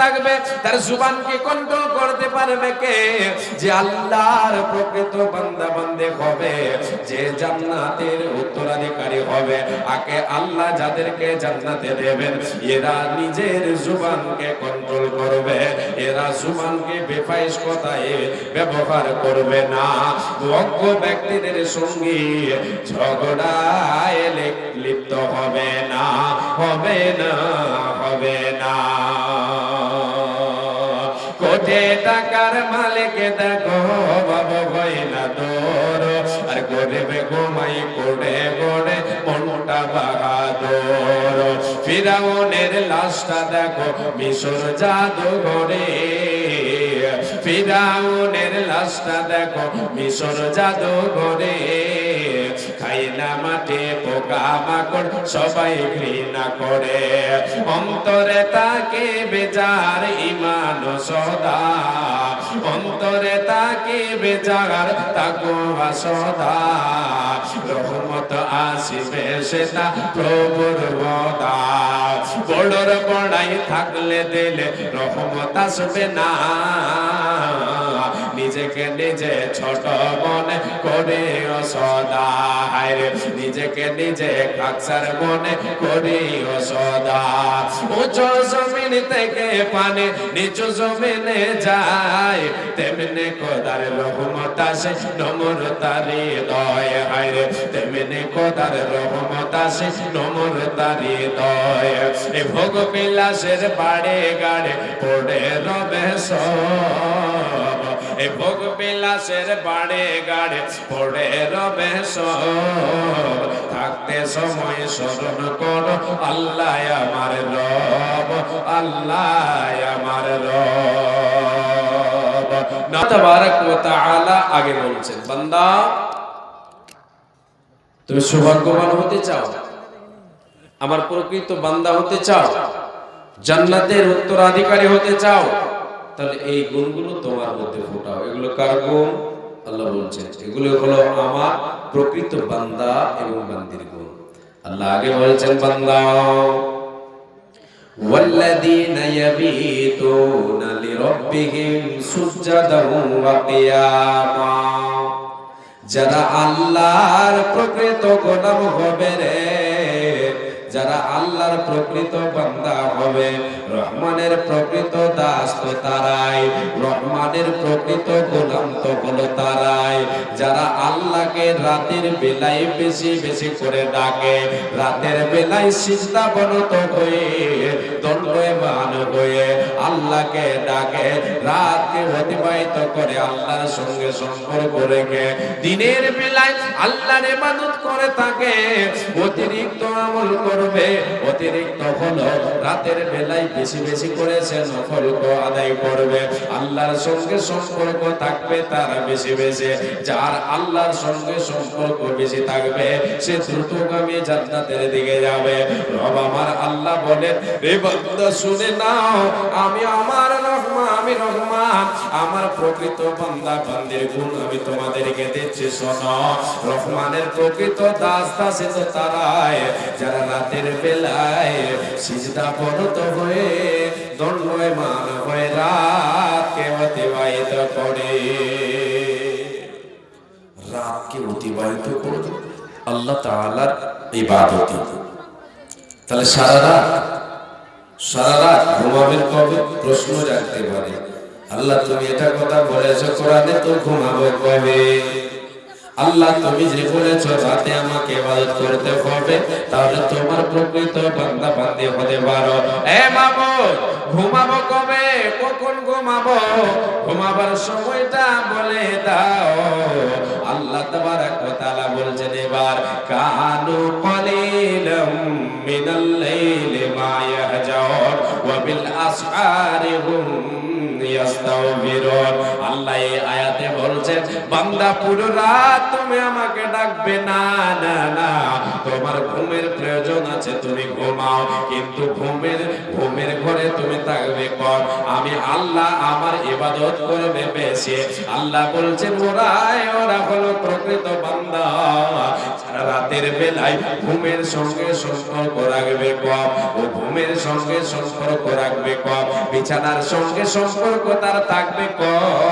থাকবে, তার জুবানকে কন্ট্রোল করতে পারবে কে? যে আল্লাহর প্রকৃত বান্দা বান্দে হবে, যে জান্নাতের উত্তরাধিকারী হবে। আকে আল্লাহ যাদেরকে জান্নাতে দেবেন, এরা নিজের জুবানকে কন্ট্রোল করবে, এরা জুবানকে বেফাইস কথায় ব্যবহার করবে না। অজ্ঞ ব্যক্তিদের সঙ্গে ঝগড়ায় লিপ্ত হবে না হবে না। মালিক দেখো, বাবা ভাই না দোর আর গরিবে ঘুমাই কোড়ে গোড়ে মনটা বাহাদুর। ফিরাউনের লাশটা দেখো, মিশর জাদু ঘরে ফিরাউনের লাশটা দেখো, মিশর জাদু ঘরে খাই না মাঠে পোকা মাকড় সবাই ঘৃণা করে। অন্তরে তাকে বেজার ইমান সদা। অন্তরে তাকে বেজার তাকো সদা। রহমত আসিবে সেটা প্রভুর বদা বড়র বড়াই থাকলে দিলে রহমত আসবে না। নিজেকে নিজে ছোট মনে করে সদা। হায়রে নিজেকে নিজে কাকসার মনে করি সদা। উঁচু জমিন থেকে পানি, নিচু জমিনে যায়, তেমনি কোদার রহমত আসে নমর তারি দয়। হায়রে তেমনি কোদার রহমত আসে নমর তারি দয়। এ ভোগ বিলাসের বাড়ে গাড়ে পড়ে রবে সব। এ ভোগ বিলাসের বাড়ে গাড়ে পড়ে রবে সব। থাকতে সময় স্মরণ করো, আল্লাহ আমার রব, আল্লাহ আমার রব। তাআলা আগে বলছেন, বান্দা, তুমি সৌভাগ্যবান হতে চাও? আমার প্রকৃত বান্দা হতে চাও? জান্নাতের উত্তরাধিকারী হতে চাও? তাহলে এই গুণগুলো তোমার মধ্যে ফোটাও। এগুলো কার গুণ? আল্লাহ বলছেন এগুলো হলো আমার প্রকৃত বান্দা এবং বান্দির গুণ আল্লাহ আগে বলছেন বান্দা والذين يبيتون لربهم سجدا وقياما যারা আল্লাহর প্রকৃত গোলাম হবে রে যারা আল্লাহর প্রকৃত বান্দা হবে, রহমানের প্রকৃত দাস তো তারাই, রহমানের প্রকৃত গোলাম তো হলো তারাই। যারা আল্লাহকে রাতের বেলায় বেশি বেশি করে ডাকে, রাতের বেলায় সিজদা বনত হয়ে, দণ্ডবান হয়ে আল্লাহকে ডাকে, রাতকে অতিবাহিত করে আল্লাহর সঙ্গে সম্পর্ক রেখে। দিনের বেলায় আল্লাহর ইবাদত করে থাকে, অতিরিক্ত আমল করবে, অতিরিক্ত হলো রাতের বেলায় বেশি বেশি করেছে নফল আদায় করবে। আল্লাহর সঙ্গে সম্পর্ক থাকবে তার বেশি বেশি। যার আল্লাহর সঙ্গে সম্পর্ক বেশি থাকবে, সে দ্রুতগামী জান্নাতের দিকে যাবে। রব আমার আল্লাহ বলেন রে বান্দা, শুনে নাও, আমি আমার রহমান আমি রহমান আমার প্রকৃত বান্দা, বান্দির গুণ আমি তোমাদেরকে দিচ্ছি, শোনো। রহমানের প্রকৃত দাস, দাসে তো তারাই। যারা রাতের বেলায় সিজদা পরত হয়ে দণ্ডমান হয়ে রাতকে অতিবাহিত করে। রাতকে অতিবাহিত করে। আল্লাহ তাআলার ইবাদতে। তাহলে সারা রাত সারা রাত ঘুমাবেন কবে? প্রশ্ন রাখতে পারে। আল্লাহ, তুমি এটা কথা বলেছ, কোরআনে তো ঘুমাবো কবে? আল্লাহ, তুমি যে বলেছ, রাতে আমাকে ইবাদত করতে হবে, তাহলে তোমার প্রকৃত বান্দা বান্দি হতে পারো। এ মাবুদ ঘুমাবো কবে? কখন ঘুমাবো? ঘুমাবার সময়টা বলে দাও। আল্লাহ তাবারাক ওয়া তাআলা বলছেন এবার, কানু কলিলাম মিনাল ইয়াহজাউন ওয়া বিল আসহারি ইয়াস্তাগফিরুন। আল্লাহ এই বলছেন বান্দা, পুরো রাত তুমি আমাকে ডাকবে, না না না। তোমার ঘুমের প্রয়োজন আছে, তুমি ঘুমাও। কিন্তু ঘুমের ঘুমের ঘরে তুমি থাকবে কম আমি আল্লাহ আমার ইবাদত করবে বেশি। আল্লাহ বলছেন, ওরাই, ওরা হলো প্রকৃত বান্দা। রাতের বেলায় ঘুমের সঙ্গে সম্পর্ক রাখবে কম ও ঘুমের সঙ্গে সম্পর্ক রাখবে কম বিছানার সঙ্গে সম্পর্ক তার থাকবে কম